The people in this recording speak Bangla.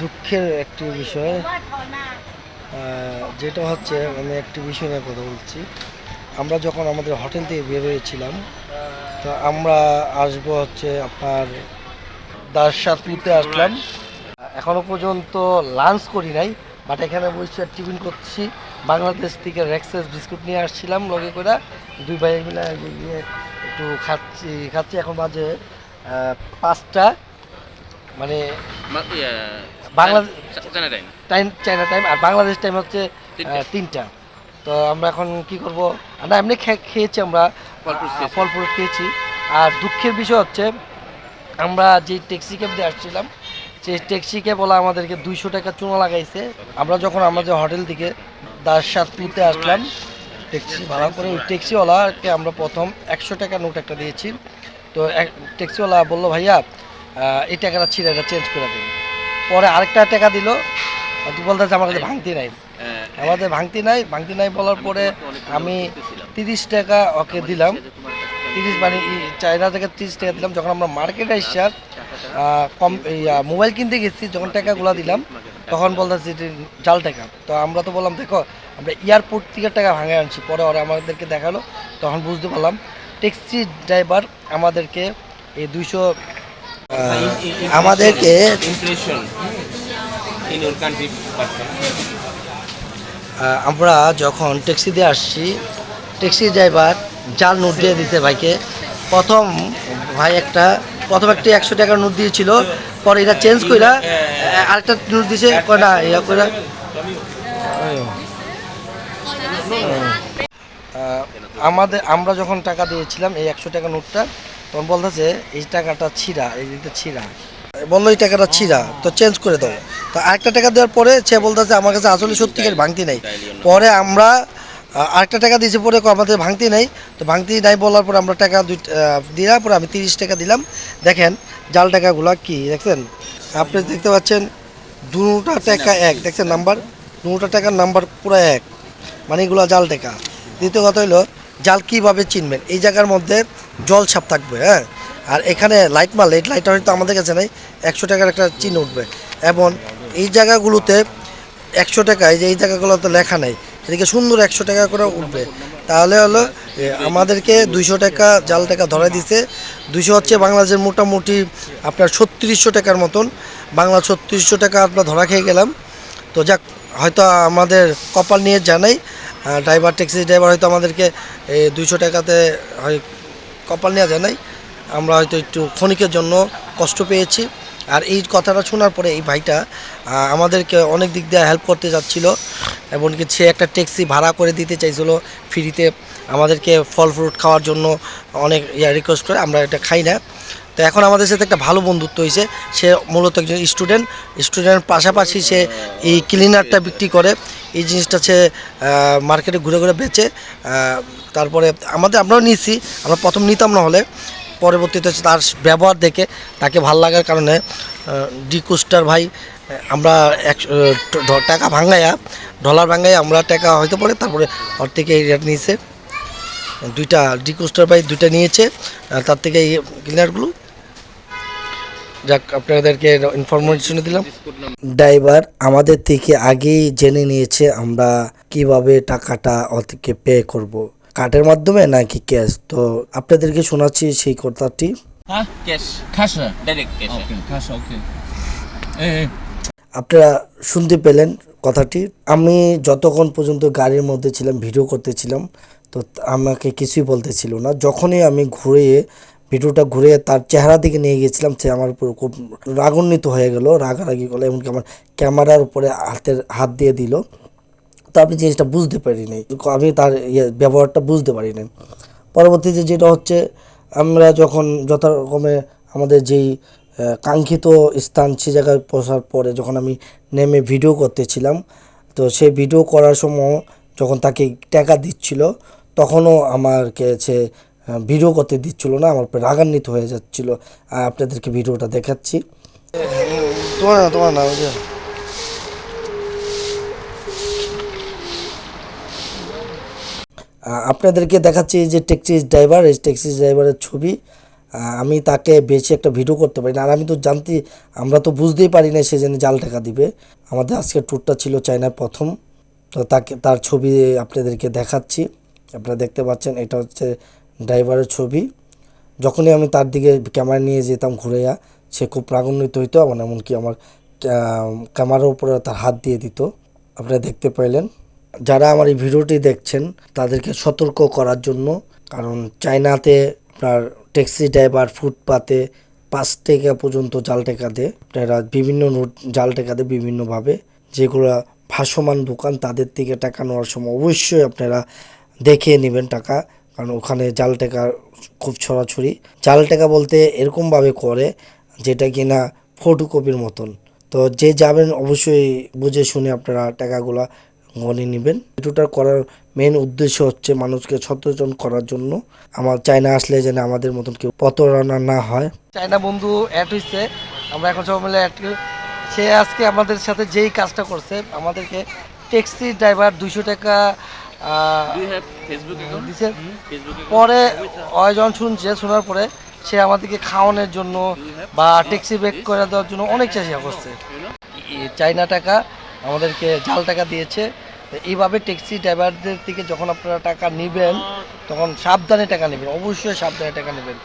দুঃখের একটি বিষয়। যেটা হচ্ছে, আমি একটি বিষয় নিয়ে কথা বলছি। আমরা যখন আমাদের হোটেল থেকে বের হয়েছিলাম, তো আমরা আসব হচ্ছে আপনার দারসাতপুরতে আসলাম। এখনও পর্যন্ত লাঞ্চ করি নাই বাট এখানে বসে টিফিন করছি। বাংলাদেশ থেকে রেক্সেস বিস্কুট নিয়ে আসছিলাম লগে করে। দুই ভাই মিলে একটু খাচ্ছি খাচ্ছি। এখন বাজে পাঁচটা। মানে বাংলাদেশ- চা- চায়না টাইম। টাইম টাইম আর বাংলাদেশ টাইম হচ্ছে তিনটা। তো আমরা এখন কি করব? না এমনি খেয়েছি আমরা ফল ফ্রুট খেয়েছি। আর দুঃখের বিষয় হচ্ছে আমরা যে ট্যাক্সি ক্যাব দিয়ে আসছিলাম সেই ট্যাক্সি ক্যাবওয়ালা আমাদেরকে দুইশো টাকা চুনা লাগাইছে। আমরা যখন আমাদের হোটেল থেকে দারসাতপুরতে আসলাম ট্যাক্সি ভাড়া করে ওই ট্যাক্সিওয়ালাকে আমরা প্রথম একশো টাকা নোট একটা দিয়েছি। তো এক- ট্যাক্সিওয়ালা বলল ভাইয়া এই টাকাটা ছিল এটা চেঞ্জ করে দিন। পরে আরেকটা টাকা দিল তুই বলতেছে আমার কাছে ভাঙতি নাই। আমাদের ভাঙতি নাই ভাঙতি নাই বলার পরে আমি তিরিশ টাকা ওকে দিলাম। তিরিশ মানে চায়না থেকে তিরিশ টাকা দিলাম। যখন আমরা মার্কেটে এসে কম মোবাইল কিনতে গেছি যখন টাকাগুলো দিলাম তখন বলতেছি যে জাল টাকা। তো আমরা তো বললাম দেখো আমরা এয়ারপোর্ট থেকে টাকা ভাঙে আনছি। পরে ওরা আমাদেরকে দেখাল তখন বুঝতে পারলাম ট্যাক্সি ড্রাইভার আমাদেরকে এই দুইশো আমাদেরকে আমরা যখন ট্যাক্সি দিয়ে আসছি ট্যাক্সি ড্রাইভার জাল নোট দিয়ে দিতে ভাইকে। প্রথম ভাই একটা প্রথম একটা একশো টাকার নোট দিয়েছিল পরে এটা চেঞ্জ কইরা আরেকটা নোট দিছে কয় না ইয়া কইরা। আমাদের আমরা যখন টাকা দিয়েছিলাম এই একশো টাকা নোটটা তখন বলতেছে, এই টাকাটা ছিঁড়া, এই দিকটা ছিঁড়া। বলল, এই টাকাটা ছিঁড়া, তো চেঞ্জ করে দাও। তো আরেকটা টাকা দেওয়ার পরে সে বলতেছে, আমার কাছে আসলে সত্যিকার ভাঙতি নেই। পরে আমরা আরেকটা টাকা দিয়েছি পরে আমাদের ভাঙতি নাই। তো ভাঙতি নাই বলার পরে আমরা টাকা দুই দিলাম, পরে আমি তিরিশ টাকা দিলাম। দেখেন, জাল টাকাগুলো কি, দেখছেন? আপনি দেখতে পাচ্ছেন, দুটা টাকা এক, দেখছেন নাম্বার? দুটা টাকার নাম্বার পুরো এক মানে এগুলো জাল টাকা। দ্বিতীয় কথা হলো জাল কীভাবে চিনবেন? এই জায়গার মধ্যে জল ছাপ থাকবে হ্যাঁ? আর এখানে লাইট মারলে লাইটটা হয়তো আমাদের কাছে নেই, একশো টাকার একটা চিহ্ন উঠবে। এবং এই জায়গাগুলোতে একশো টাকায় যে এই জায়গাগুলোতে লেখা নেই, এদিকে সুন্দর একশো টাকা করে উঠবে। তাহলে হলো আমাদেরকে দুইশো টাকা জাল টাকা ধরা দিছে। দুইশো হচ্ছে বাংলাদেশের মোটামুটি আপনার ছত্রিশশো টাকার মতন। বাংলা ছত্রিশশো টাকা আমরা ধরা খেয়ে গেলাম। তো যাক, হয়তো আমাদের কপাল নিয়ে জানাই। ড্রাইভার ট্যাক্সি ড্রাইভার হয়তো আমাদেরকে দুইশো টাকাতে হয়, কপাল নেওয়া যায় নাই। আমরা হয়তো একটু ক্ষণিকের জন্য কষ্ট পেয়েছি। আর এই কথাটা শোনার পরে এই ভাইটা আমাদেরকে অনেক দিক দিয়ে হেল্প করতে যাচ্ছিল, এমনকি সে একটা ট্যাক্সি ভাড়া করে দিতে চাইছিল ফ্রিতে আমাদেরকে ফল ফ্রুট খাওয়ার জন্য অনেক ইয়া রিকোয়েস্ট করে, আমরা এটা খাই না। তো এখন আমাদের সাথে একটা ভালো বন্ধুত্ব হয়েছে। সে মূলত একজন স্টুডেন্ট স্টুডেন্টের পাশাপাশি সে এই ক্লিনারটা বিক্রি করে। এই জিনিসটা সে মার্কেটে ঘুরে ঘুরে বেচে তারপরে আমাদের আমরাও নিয়েছি, আমরা প্রথম নিতাম না হলে, পরবর্তীতে তার ব্যবহার দেখে তাকে ভালো লাগার কারণে ডি কুস্টার ভাই আমরা এক টাকা ভাঙাইয়া ডলার ভাঙাইয়া আমরা টাকা হয়তো পরে তারপরে ওর থেকে এই রেট নিয়েছে। দুইটা, ডি কুস্টার ভাই দুইটা নিয়েছে তার থেকে এই ক্লিনারগুলো যাক আপনাদেরকে ইনফরমেশন দিলাম। ড্রাইভার আমাদের থেকে আগেই জেনে নিয়েছে আমরা কীভাবে টাকাটা ওদেরকে পে করব। কার্ডের মাধ্যমে নাকি ক্যাশ তো আপনাদেরকে শোনাচ্ছি সেই কথাটি? ক্যাশ. Direct cash eh. আপনারা শুনতে পেলেন কথাটি। আমি যতক্ষণ পর্যন্ত গাড়ির মধ্যে ছিলাম ভিডিও করতেছিলাম তো আমাকে কিছুই বলতেছিল না। যখনই আমি ঘুরে ভিডিওটা ঘুরে তার চেহারা দিকে নিয়ে গিয়েছিলাম, সে আমার উপর খুব রাগান্বিত হয়ে গেল, রাগারাগি করল, এমনকি আমার ক্যামেরার উপরে হাতের হাত দিয়ে দিল। তো আমি জিনিসটা বুঝতে পারিনি, আমি তার ইয়ে ব্যবহারটা বুঝতে পারিনি। পরবর্তীতে যেটা হচ্ছে, আমরা যখন যথারকমে আমাদের যেই কাঙ্ক্ষিত স্থান সে জায়গায় পৌঁছার পরে যখন আমি নেমে ভিডিও করতেছিলাম, তো সেই ভিডিও করার সময় যখন তাকে টাকা দিচ্ছিল, তখনও আমার কাছে ভিডিও করতে দিচ্ছিল না আমার রাগান্বিত হয়ে যাচ্ছিল। আপনাদেরকে ভিডিওটা দেখাচ্ছি। তোমার না তোমার না আপনাদেরকে দেখাচ্ছি যে ট্যাক্সি ড্রাইভার এই ট্যাক্সি ড্রাইভারের ছবি। আমি তাকে বেছে একটা ভিডিও করতে পারি না। আর আমি তো জানতে আমরা তো বুঝতেই পারি না সে যেন জাল টাকা দিবে। আমাদের আজকের ট্যুরটা ছিল চায়নার প্রথম। তো তাকে তার ছবি আপনাদেরকে দেখাচ্ছি। আপনারা দেখতে পাচ্ছেন এটা হচ্ছে ড্রাইভারের ছবি। যখনই আমি তার দিকে ক্যামেরা নিয়ে যেতাম ঘুরেয়া সে খুব প্রাগান্বিত হইতো এবং এমনকি আমার ক্যামেরার উপরে তার হাত দিয়ে দিত। আপনারা দেখতে পাইলেন। যারা আমার এই ভিডিওটি দেখছেন, তাদেরকে সতর্ক করার জন্য, কারণ চায়নাতে আপনার ট্যাক্সি ড্রাইভার ফুটপাতে পাঁচ টাকা পর্যন্ত জাল টাকা দেয় আপনারা বিভিন্ন নোট জাল টাকা দেয় বিভিন্নভাবে যেগুলো ভাসমান দোকান তাদের থেকে টাকা নেওয়ার সময় অবশ্যই আপনারা দেখে নেবেন টাকা। কারণ ওখানে জাল টাকা খুব ছড়াছড়ি। জাল টাকা বলতে এরকমভাবে করে যেটা কি কিনা ফটোকপির মতন। তো যে যাবেন অবশ্যই বুঝে শুনে আপনারা টাকাগুলা গনে নেবেন। ভিডিওটা করার মেন উদ্দেশ্য হচ্ছে মানুষকে সচেতন করার জন্য। আমার চায়না আসলে যেন আমাদের মতন কেউ প্রতারণা না হয়। চায়না বন্ধু অ্যাড হয়েছে আমরা এখন সবাই মিলে অ্যাড সে আজকে আমাদের সাথে যেই কাজটা করছে, আমাদেরকে ট্যাক্সি ড্রাইভার দুশো টাকা দিছে। পরে অয়জন শুনছে শোনার পরে সে আমাদেরকে খাওয়ানোর জন্য বা ট্যাক্সি ব্যাক করে দেওয়ার জন্য অনেক চেষ্টা করছে। চাইনা টাকা আমাদেরকে জাল টাকা দিয়েছে। এইভাবে ট্যাক্সি ড্রাইভারদের থেকে যখন আপনারা টাকা নেবেন তখন সাবধানে টাকা নেবেন অবশ্যই সাবধানে টাকা নেবেন।